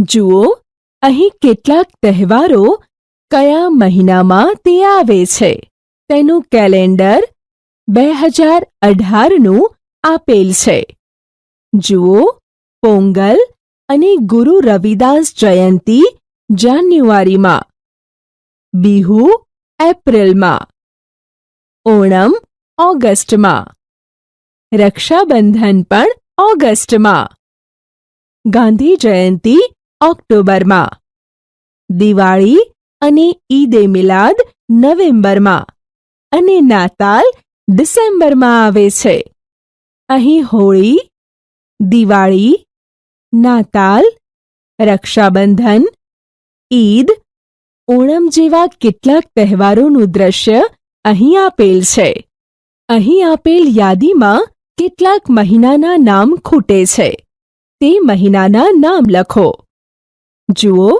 જુઓ, અહીં કેટલાક તહેવારો કયા મહિનામાં તે આવે છે? તેનું કેલેન્ડર બે હજાર અઢારનું આપેલ છે. જુઓ, પોંગલ અને ગુરુ રવિદાસ જયંતી જાન્યુઆરીમાં, બિહુ એપ્રિલમાં, ઓણમ ઓગસ્ટમાં, રક્ષાબંધન પણ ઓગસ્ટમાં, ગાંધી જયંતી ઓક્ટોબરમાં, દિવાળી અને ઈદ મિલાદ નવેમ્બરમાં અને નાતાલ ડિસેમ્બરમાં આવે છે. અહીં હોળી, દિવાળી, નાતાલ, રક્ષાબંધન, ઈદ, ઓણમ જેવા કેટલાક તહેવારોનું દ્રશ્ય અહીં આપેલ છે. અહીં આપેલ યાદીમાં કેટલાક મહિનાના નામ ખૂટે છે. તે મહિનાના નામ લખો. જુઓ,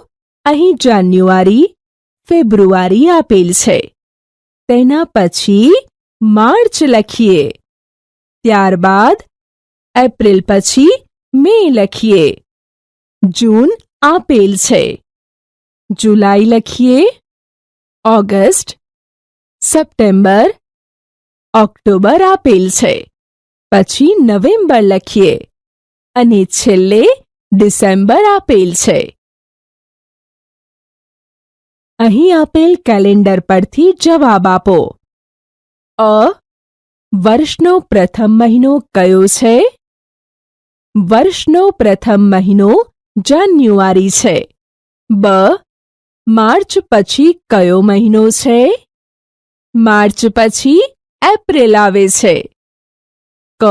અહીં જાન્યુઆરી, ફેબ્રુઆરી આપેલ છે. તેના પછી માર્ચ લખીએ. ત્યારબાદ એપ્રિલ પછી મે લખીએ. જૂન આપેલ છે. જુલાઈ લખીએ. ઓગસ્ટ, સપ્ટેમ્બર, ઓક્ટોબર આપેલ છે. પછી નવેમ્બર લખીએ. અને છેલ્લે ડિસેમ્બર આપેલ છે. અહીં આપેલ કેલેન્ડર પરથી જવાબ આપો. અ. વર્ષનો પ્રથમ મહિનો કયો છે? વર્ષનો પ્રથમ મહિનો જાન્યુઆરી છે. બ. માર્ચ પછી કયો મહિનો છે? માર્ચ પછી એપ્રિલ આવે છે. ક.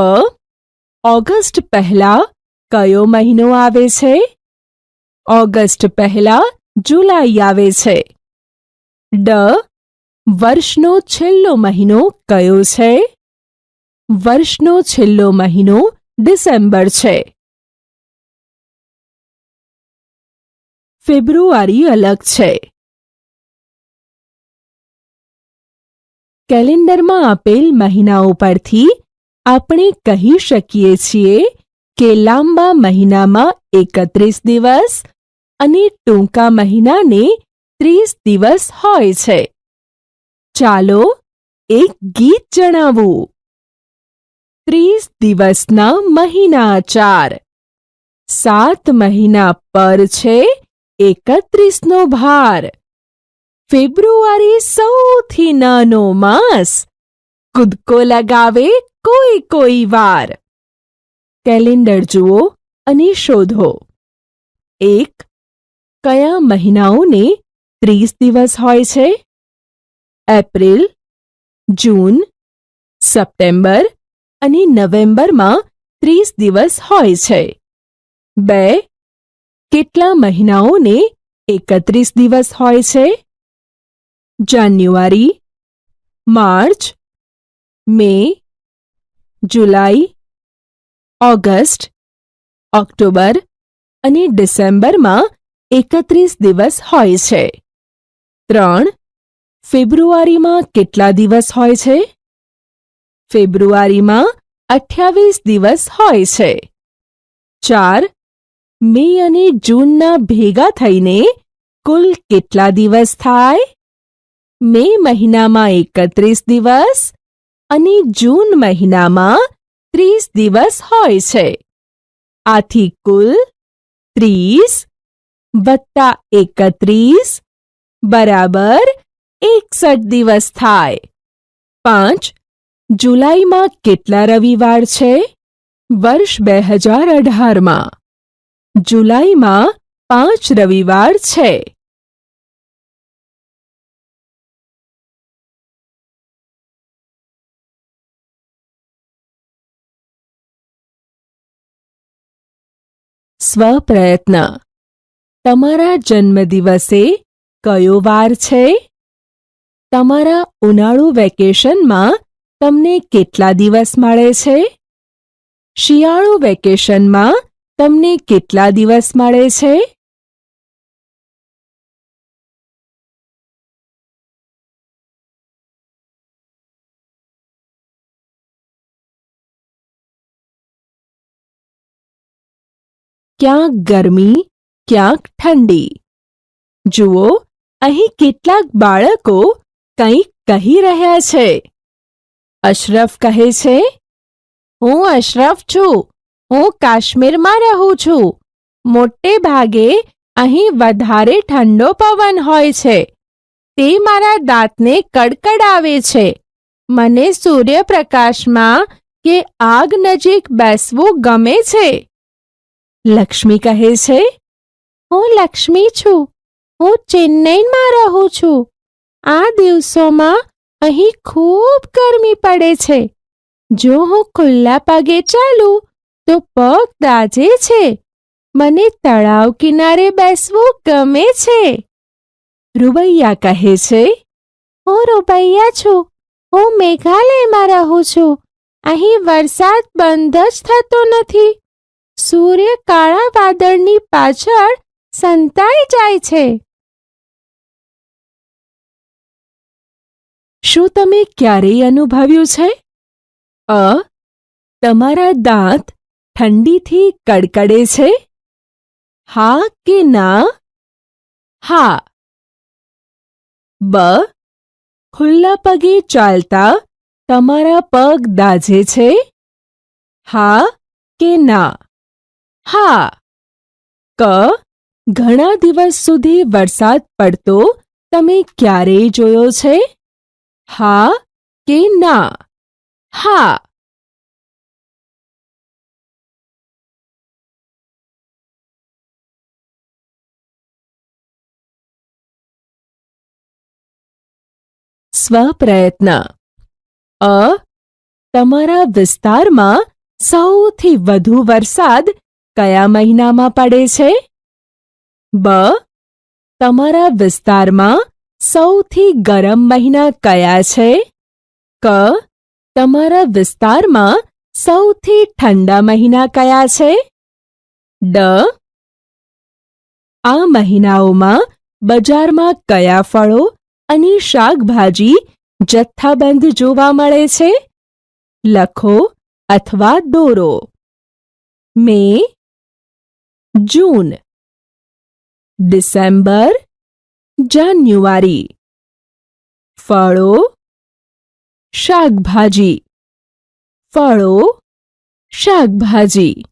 ઓગસ્ટ પહેલા કયો મહિનો આવે છે? ઓગસ્ટ પહેલા જુલાઈ આવે છે. ડ વર્ષનો છેલ્લો મહિનો કયો છે? વર્ષનો છેલ્લો મહિનો ડિસેમ્બર છે. ફેબ્રુઆરી અલગ છે. કેલેન્ડરમાં આપેલ મહિનાઓ પરથી આપણે કહી શકીએ છીએ કે લાંબા મહિનામાં એકત્રીસ દિવસ અને ટૂંકા મહિનાને ત્રીસ દિવસ હોય છે. ચાલો એક ગીત જણાવું. ત્રીસ દિવસના મહિના ચાર. સાત મહિના પર છે એકત્રીસનો ભાર. ફેબ્રુઆરી સૌથી નાનો માસ. કૂદકો લગાવે કોઈ કોઈ વાર. કેલેન્ડર જુઓ અને શોધો. એક, કયા મહિનાઓને ત્રીસ દિવસ હોય છે. એપ્રિલ, જૂન, સપ્ટેમ્બર અને નવેમ્બરમાં ત્રીસ દિવસ હોય છે. બે, કેટલા મહિનાઓને એકત્રીસ દિવસ હોય છે? January, March, May, July, August, October અને ડિસેમ્બરમાં એકત્રીસ દિવસ હોય છે. ત્રણ, ફેબ્રુઆરીમાં કેટલા દિવસ હોય છે? ફેબ્રુઆરીમાં અઠ્યાવીસ દિવસ હોય છે. ચાર, મે અને જૂનના ભેગા થઈને કુલ કેટલા દિવસ થાય? મે મહિનામાં એકત્રીસ દિવસ અને જૂન મહિનામાં ત્રીસ દિવસ હોય છે. આથી કુલ ત્રીસ વત્તા એકત્રીસ બરાબર એકસઠ દિવસ થાય. પાંચ, જુલાઈમાં કેટલા રવિવાર છે? વર્ષ બે હજાર અઢારમાં. જુલાઈમાં પાંચ રવિવાર છે. સ્વપ્રયત્ન. તમારા જન્મદિવસે કયો વાર છે? તમારા ઉનાળુ વેકેશનમાં તમને કેટલા દિવસ મળે છે? શિયાળુ વેકેશનમાં તમને કેટલા દિવસ મળે છે? ક્યાંક ગરમી, ક્યાંક ઠંડી. જુઓ અહીં કેટલાક બાળકો કંઈક કહી રહ્યા છે. અશરફ કહે છે, હું અશરફ છું. હું કાશ્મીરમાં રહું છું. મોટે ભાગે અહીં વધારે ઠંડો પવન હોય છે. તે મારા દાંતને કડકડાવે છે. મને સૂર્યપ્રકાશમાં કે આગ નજીક બેસવું ગમે છે. લક્ષ્મી કહે છે, હું લક્ષ્મી છું. હું ચેન્નઈમાં રહું છું. આ દિવસોમાં અહીં ખૂબ ગરમી પડે છે. જો હું ખુલ્લા પગે ચાલું, તો પગ દાજે છે. મને તળાવ કિનારે બેસવું ગમે છે. રૂબૈયા કહે છે, હું રૂબૈયા છું. હું મેઘાલયમાં રહું છું. અહીં વરસાદ બંધ જ થતો નથી. સૂર્ય કાળા વાદળની પાછળ સંતાઈ જાય છે. શું તમે ક્યારેય અનુભવ્યું છે? અ, તમારા દાંત ઠંડીથી કડકડે છે? હા કે ના? હા. બ, ખુલ્લા પગે ચાલતા તમારા પગ દાઝે છે? હા કે ના? હા. ક, ઘણા દિવસ સુધી વરસાદ પડતો તમે ક્યારેય જોયો છે? હા કે ના હા સ્વપ્રયત્ન અ તમારા વિસ્તારમાં સૌથી વધુ વરસાદ કયા મહિનામાં પડે છે બ તમારા વિસ્તારમાં સૌથી ગરમ મહિના કયા છે? ક. તમારા વિસ્તારમાં સૌથી ઠંડા મહિના કયા છે? ડ. આ મહિનાઓમાં બજારમાં કયા ફળો અને શાકભાજી જથ્થાબંધ જોવા મળે છે? લખો અથવા દોરો. મે. જૂન. ડિસેમ્બર. જાન્યુઆરી. ફળો શાકભાજી. ફળો શાકભાજી.